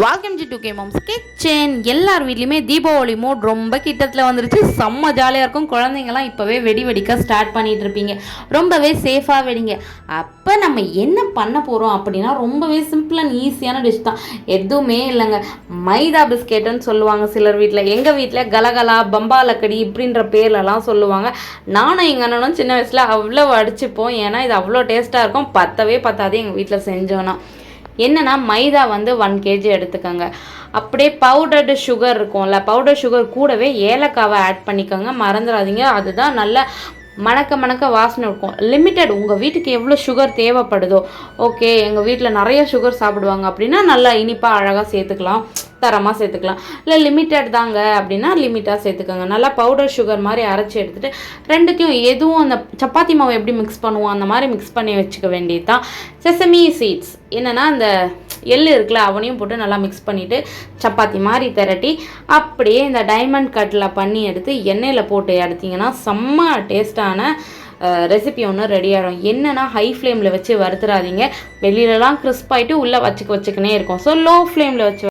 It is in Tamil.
Welcome to two K mom's kitchen எல்லார் வீட்லேயுமே தீபாவளி மோட் ரொம்ப கிட்டத்தில் வந்துருச்சு. செம்ம ஜாலியாக இருக்கும். குழந்தைங்கலாம் இப்போவே வெடி வெடிக்க ஸ்டார்ட் பண்ணிட்டு இருப்பீங்க. ரொம்பவே சேஃபாக வெடிங்க. அப்போ நம்ம என்ன பண்ண போகிறோம் அப்படின்னா ரொம்பவே சிம்பிள் அண்ட் ஈஸியான டிஷ் தான். எதுவுமே இல்லைங்க. மைதா பிஸ்கெட்டுன்னு சொல்லுவாங்க சிலர் வீட்டில் எங்கள் வீட்டில் கலகலா பம்பாலக்கடி இப்படின்ற பேர்லலாம் சொல்லுவாங்க. நானும் எங்கள் அண்ணனும் சின்ன வயசில் அவ்வளோ அடிச்சுப்போம். ஏன்னா இது அவ்வளோ டேஸ்ட்டாக இருக்கும். பத்தவே பத்தாதே எங்கள் வீட்டில் செஞ்சோன்னா. என்னென்னா மைதா வந்து ஒன் கேஜி எடுத்துக்கோங்க. அப்படியே பவுடர்டு சுகர் இருக்கும்ல பவுடர் சுகர் கூடவே ஏலக்காவை ஆட் பண்ணிக்கோங்க. மறந்துடாதீங்க. அதுதான் நல்ல மணக்க மணக்க வாசனை இருக்கும். லிமிட்டட் உங்கள் வீட்டுக்கு எவ்வளோ சுகர் தேவைப்படுதோ ஓகே எங்கள் வீட்டில் நிறைய சுகர் சாப்பிடுவாங்க அப்படின்னா நல்லா இனிப்பாக அழகாக சேர்த்துக்கலாம். தரமாக சேர்த்துக்கலாம். இல்லை லிமிட்டட் தாங்க அப்படின்னா லிமிட்டாக சேர்த்துக்கோங்க. நல்லா பவுடர் சுகர் மாதிரி அரைச்சி எடுத்துகிட்டு ரெண்டுக்கும் எதுவும் அந்த சப்பாத்தி மாவு எப்படி மிக்ஸ் பண்ணுவோம் அந்த மாதிரி மிக்ஸ் பண்ணி வச்சுக்க வேண்டியது தான் செசமி சீட்ஸ் என்னென்னா அந்த எள் இருக்குல்ல அவனையும் போட்டு நல்லா மிக்ஸ் பண்ணிவிட்டு சப்பாத்தி மாதிரி திரட்டி அப்படியே இந்த டைமண்ட் கட்டில் பண்ணி எடுத்து எண்ணெயில் போட்டு எடுத்திங்கன்னா செம்ம டேஸ்ட்டான ரெசிபி ஒன்று ரெடி ஆகிடும் என்னென்னா ஹை ஃப்ளேமில் வச்சு வறுத்துறாதீங்க வெளியிலலாம் கிறிஸ்ப் ஆகிட்டு உள்ளே வச்சுக்க வச்சுக்கினே இருக்கும். ஸோ லோ ஃப்ளேமில் வச்சு